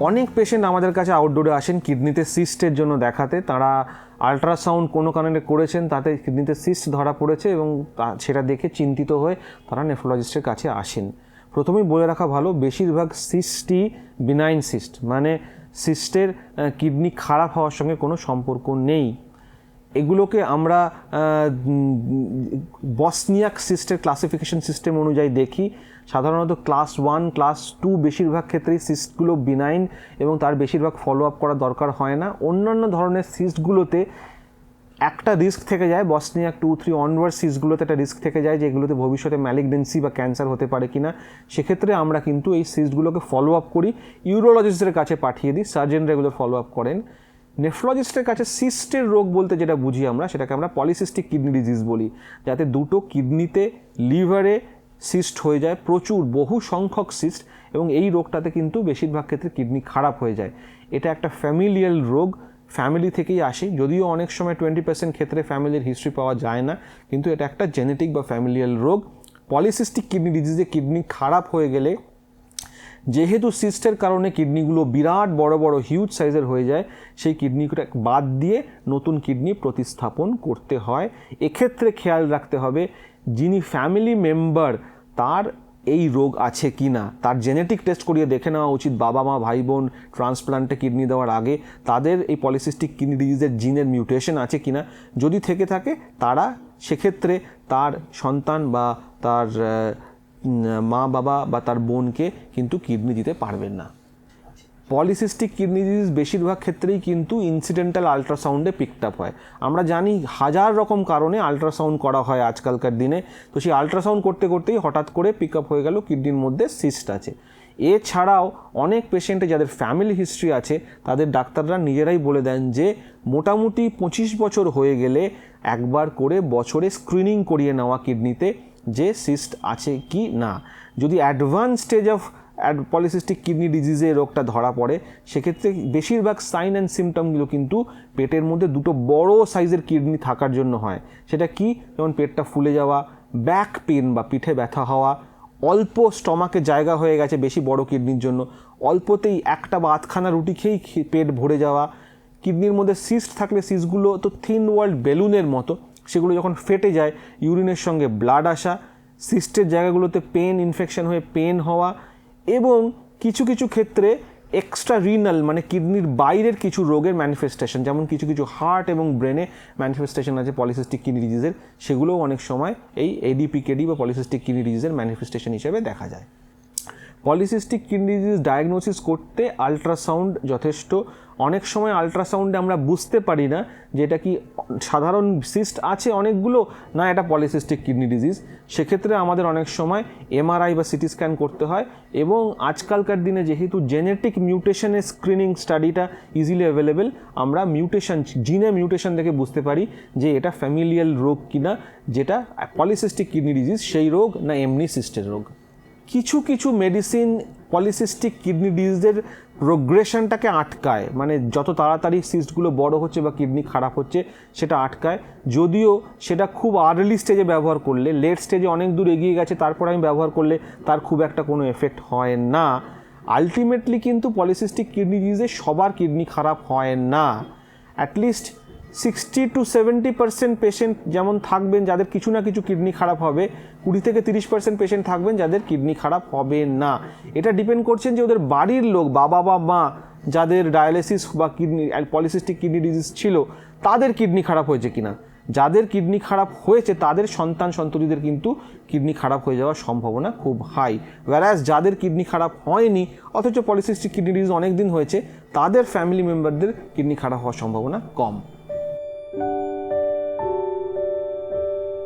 অনেক পেশেন্ট আমাদের কাছে আউটডোরে আসেন কিডনিতে সিস্টের জন্য দেখাতে। তারা আলট্রাসাউন্ড কোনো কারণে করেছেন, তাতে কিডনিতে সিস্ট ধরা পড়েছে এবং সেটা দেখে চিন্তিত হয়ে তারা নেফ্রোলজিস্টের কাছে আসেন। প্রথমেই বলে রাখা ভালো, বেশিরভাগ সিস্টই বিনাইন সিস্ট মানে সিস্টের কিডনি খারাপ হওয়ার সঙ্গে কোনো সম্পর্ক নেই। এগুলোকে আমরা বসনিয়াক সিস্টের ক্লাসিফিকেশন সিস্টেম অনুযায়ী দেখি। সাধারণত ক্লাস ওয়ান ক্লাস টু বেশিরভাগ ক্ষেত্রেই সিস্টগুলো বিনাইন এবং তার বেশিরভাগ ফলো আপ করা দরকার হয় না। অন্যান্য ধরনের সিস্টগুলোতে একটা রিস্ক থেকে যায়, বসনিয়াক টু থ্রি অনওয়ার্ড সিস্টগুলোতে একটা রিস্ক থেকে যায়, যেগুলোতে ভবিষ্যতে ম্যালিগনেন্সি বা ক্যান্সার হতে পারে কিনা। সেক্ষেত্রে আমরা কিন্তু এই সিস্টগুলোকে ফলো আপ করি। ইউরোলজিস্টের কাছে পাঠিয়ে দিই সার্জেনরা এগুলো ফলো আপ করেন। নেফ্রোলজিস্টের কাছে সিস্টের রোগ বলতে যেটা বুঝি আমরা, সেটাকে আমরা পলিসিস্টিক কিডনি ডিজিজ বলি, যাতে দুটো কিডনিতে লিভারে সিস্ট হয়ে যায়, প্রচুর, বহু সংখ্যক সিস্ট, এবং এই রোগটাতে কিন্তু বেশিরভাগ ক্ষেত্রে কিডনি খারাপ হয়ে যায়। এটা একটা ফ্যামিলিয়াল রোগ, ফ্যামিলি থেকেই আসে, যদিও অনেক সময় টোয়েন্টি পার্সেন্ট ক্ষেত্রে ফ্যামিলির হিস্ট্রি পাওয়া যায় না, কিন্তু এটা একটা জেনেটিক বা ফ্যামিলিয়াল রোগ। পলিসিস্টিক কিডনি ডিজিজে কিডনি খারাপ হয়ে গেলে যেহেতু সিস্টের কারণে কিডনিগুলো বিরাট বড় বড় হিউজ সাইজের হয়ে যায়, সেই কিডনিটা বাদ দিয়ে নতুন কিডনি প্রতিস্থাপন করতে হয়। এক্ষেত্রে খেয়াল রাখতে হবে যিনি ফ্যামিলি মেম্বার তার এই রোগ আছে কি না? তার জেনেটিক টেস্ট করিয়ে দেখে নেওয়া উচিত। বাবা মা, ভাই বোন ট্রান্সপ্লান্টে কিডনি দেওয়ার আগে তাদের এই পলিসিস্টিক কিডনি ডিজিজের জিনের মিউটেশন আছে কি না? যদি থেকে থাকে, তারা সেক্ষেত্রে তার সন্তান বা তার মা, বাবা বা তার বোনকে কিন্তু কিডনি দিতে পারবেন না। পলিসিস্টিক কিডনি ডিজিজ বেশিরভাগ ক্ষেত্রেই কিন্তু ইনসিডেন্টাল আল্ট্রাসাউন্ডে পিকড আপ হয়। আমরা জানি হাজার রকম কারণে আল্ট্রাসাউন্ড করা হয় আজকালকার দিনে। তো সেই আল্ট্রাসাউন্ড করতে করতেই হঠাৎ করে পিক আপ হয়ে গেল, কিডনির মধ্যে সিস্ট আছে। এছাড়াও অনেক পেশেন্টে যাদের ফ্যামিলি হিস্ট্রি আছে, তাদের ডাক্তাররা নিজেরাই বলে দেন যে, মোটামুটি পঁচিশ বছর হয়ে গেলে একবার করে বছরে স্ক্রিনিং করিয়ে নেওয়া কিডনিতে যে সিস্ট আছে কি না। যদি advance stage of polycystic kidney ডিজিজে রোগটা ধরা পড়ে, সেক্ষেত্রে বেশিরভাগ সাইন অ্যান্ড সিমটমগুলো কিন্তু পেটের মধ্যে দুটো বড় সাইজের কিডনি থাকার জন্য হয়। সেটা কি? যেমন পেটটা ফুলে যাওয়া ব্যাক পেন বা পিঠে ব্যথা হওয়া, অল্প স্টমাকে জায়গা হয়ে গেছে বেশি বড় কিডনির জন্য, অল্পতেই একটা বা আধখানা রুটি খেয়েই পেট ভরে যাওয়া কিডনির মধ্যে সিস্ট থাকলে সিস্টগুলো তো থিন ওয়ার্ল্ড বেলুনের মতো সেগুলো যখন ফেটে যায়, ইউরিনের সঙ্গে ব্লাড আসা সিস্টের জায়গাগুলোতে পেন ইনফেকশন হয়ে পেন হওয়া এবং কিছু কিছু ক্ষেত্রে এক্সট্রা রিনাল মানে কিডনির বাইরের কিছু রোগের ম্যানিফেস্টেশন যেমন কিছু কিছু হার্ট এবং ব্রেনে ম্যানিফেস্টেশন আছে পলিসিস্টিক কিডনি ডিজিজের সেগুলোও অনেক সময় এই এডিপিকেডি বা পলিসিস্টিক কিডনি ডিজিজের ম্যানিফেস্টেশন হিসেবে দেখা যায়। পলিসিস্টিক কিডনি ডিজিজ ডায়াগনোসিস করতে আল্ট্রাসাউন্ড যথেষ্ট। অনেক সময় আল্ট্রাসাউন্ডে আমরা বুঝতে পারি না যে এটা কি সাধারণ সিস্ট আছে অনেকগুলো, না এটা পলিসিস্টিক কিডনি ডিজিজ। সেক্ষেত্রে আমাদের অনেক সময় এমআরআই বা সিটি স্ক্যান করতে হয় এবং আজকালকার দিনে যেহেতু জেনেটিক মিউটেশনের স্ক্রিনিং স্টাডিটা ইজিলি অ্যাভেলেবেল, আমরা মিউটেশন, জিনে মিউটেশন দেখে বুঝতে পারি যে এটা ফ্যামিলিয়াল রোগ কিনা, যেটা পলিসিস্টিক কিডনি ডিজিজ সেই রোগ না এমনি সিস্টের রোগ। কিছু কিছু মেডিসিন পলিসিস্টিক কিডনি ডিজিজের প্রোগ্রেশনটাকে আটকায়। মানে যত তাড়াতাড়ি সিস্টগুলো বড় হচ্ছে বা কিডনি খারাপ হচ্ছে, সেটা আটকায়। যদিও সেটা খুব আর্লি স্টেজে ব্যবহার করলে লেট স্টেজে অনেক দূর এগিয়ে গেছে, তারপর আমি ব্যবহার করলে তার খুব একটা কোনো এফেক্ট হয় না। আলটিমেটলি কিন্তু পলিসিস্টিক কিডনি ডিজিজে সবার কিডনি খারাপ হয় না। At least sixty to seventy percent patient যেমন থাকবেন, যাদের কিছু না কিছু কিডনি খারাপ হবে, কুড়ি থেকে তিরিশ পার্সেন্ট পেশেন্ট থাকবেন, যাদের কিডনি খারাপ হবে না। এটা ডিপেন্ড করছেন যে ওদের বাড়ির লোক, বাবা বা মা, যাদের ডায়ালিসিস বা কিডনি পলিসিস্টিক কিডনি ডিজিজ ছিল, তাদের কিডনি খারাপ হয়েছে কিনা? যাদের কিডনি খারাপ হয়েছে, তাদের সন্তান, সন্ততিদের কিন্তু কিডনি খারাপ হয়ে যাওয়ার সম্ভাবনা খুব হাই ওয়ারাস যাদের কিডনি খারাপ হয়নি, অথচ পলিসিস্টিক কিডনি ডিজিজ অনেক দিন হয়েছে, তাদের ফ্যামিলি মেম্বারদের কিডনি খারাপ হওয়ার সম্ভাবনা কম।